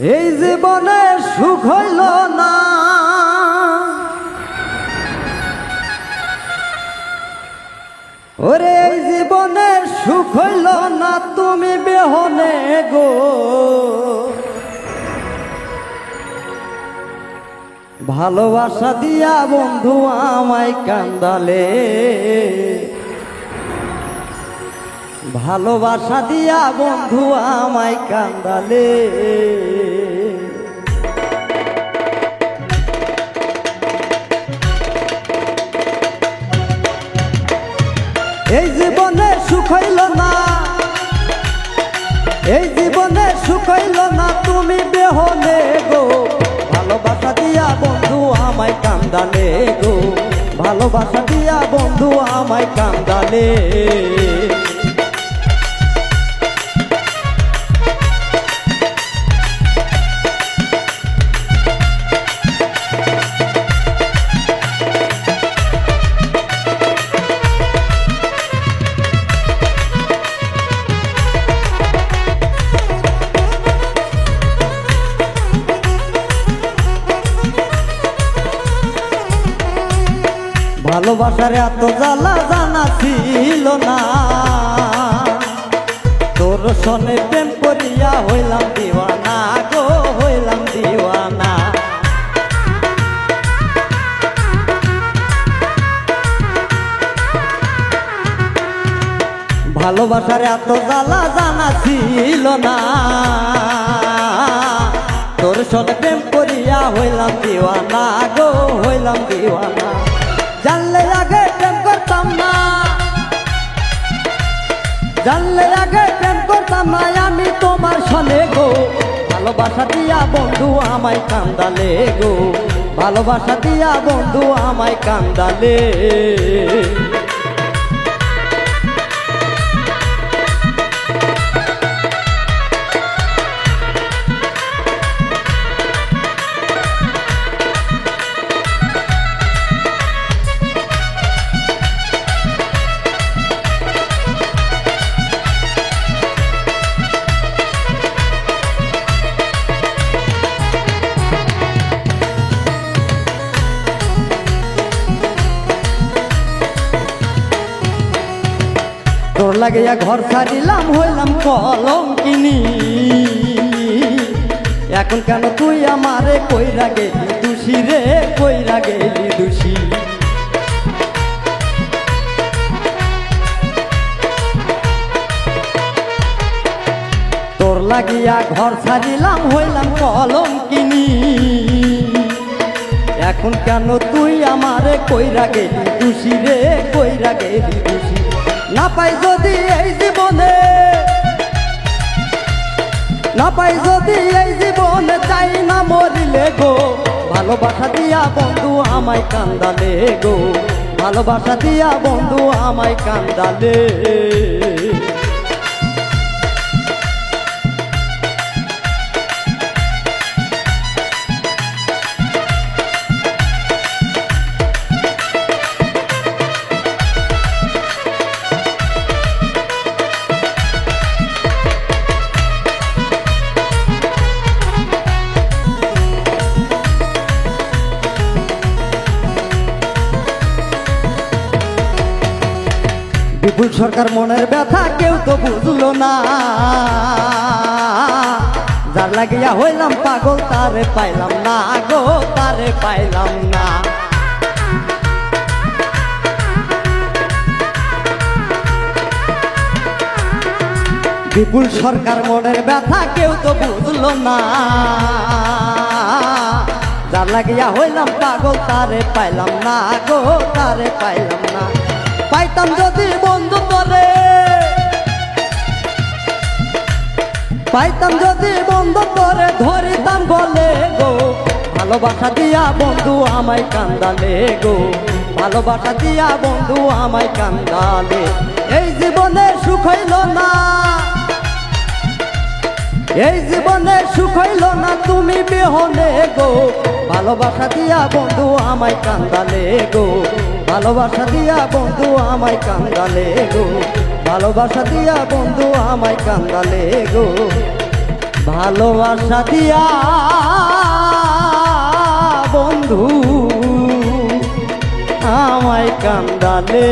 এই জীবনে সুখ হইল না। ওরে, এই জীবনে সুখ হইল না, তুমি বেহনে গো। ভালোবাসা দিয়া বন্ধু আমায় কান্দালে। ভালোবাসা দিয়া বন্ধু আমায় কান্দালে। এই জীবনে সুখ হইল না। এই জীবনে সুখ হইল না, তুমি বেহনে গো ভালোবাসা দিয়া বন্ধু আমায় কান্দালে গো ভালোবাসা দিয়া বন্ধু আমায় কান্দালে ভালোবাসার এত জ্বালা জানা ছিল না। তোর সনে প্রেম করিয়া হইলাম দিওয়ানা গো, হইলাম দিওয়ানা। ভালোবাসার এত জ্বালা জানা ছিল না। তোর সনে প্রেম করিয়া হইলাম দিওয়ানা গো, হইলাম দিওয়ানা। জানলে আগে প্রেম করতাম না। জানলে আগে প্রেম করতাম না, আমি তোমার সনে গো। ভালোবাসা দিয়া বন্ধু আমায় কান্দালে গো। ভালোবাসা দিয়া বন্ধু আমায় কান্দালে। লাগিয়া ঘর ছাড়িলাম, হইলাম কলম কিনি এখন কেন তুই আমারে কইরা গেলি দোষী রে, কইরা গেলি দোষী? তোর লাগিয়া ঘর ছাড়িলাম, হইলাম কলম কিনি এখন কেন তুই আমারে কইরা গেলি দোষী রে, কইরা গেলি দোষী? না পাই যদি এই জীবনে, না পাই যদি এই জীবনে চাই না মরিলে গো, ভালোবাসা দিয়া বন্ধু আমায় কান্দালে গো, ভালোবাসা দিয়া বন্ধু আমায় কান্দালে। বিপুল সরকার মনের ব্যথা কেউ তো বুঝলো না। যার লাগিয়া হইলাম পাগল, তারে পাইলাম না গো, তারে পাইলাম না। বিপুল সরকার মনের ব্যথা কেউ তো বুঝলো না। যার লাগিয়া হইলাম পাগল, তারে পাইলাম না গো, তারে পাইলাম না। পাইতাম যদি বন্ধু করে পাইতাম যদি বন্ধু করে ধরিতাম বলে গো, ভালোবাসা দিয়া বন্ধু আমায় কান্দালে গো, ভালোবাসা দিয়া বন্ধু আমায় কান্দালে। এই জীবনে সুখ হইল না। এই জীবনে সুখ হইল না, তুমি বিহনে গো, ভালোবাসা দিয়া বন্ধু আমায় কান্দালে গো। ভালোবাসা দিয়া বন্ধু আমায় কান্দালে গো। ভালোবাসা দিয়া বন্ধু আমায় কান্দালে গো। ভালোবাসা দিয়া বন্ধু আমায় কান্দালে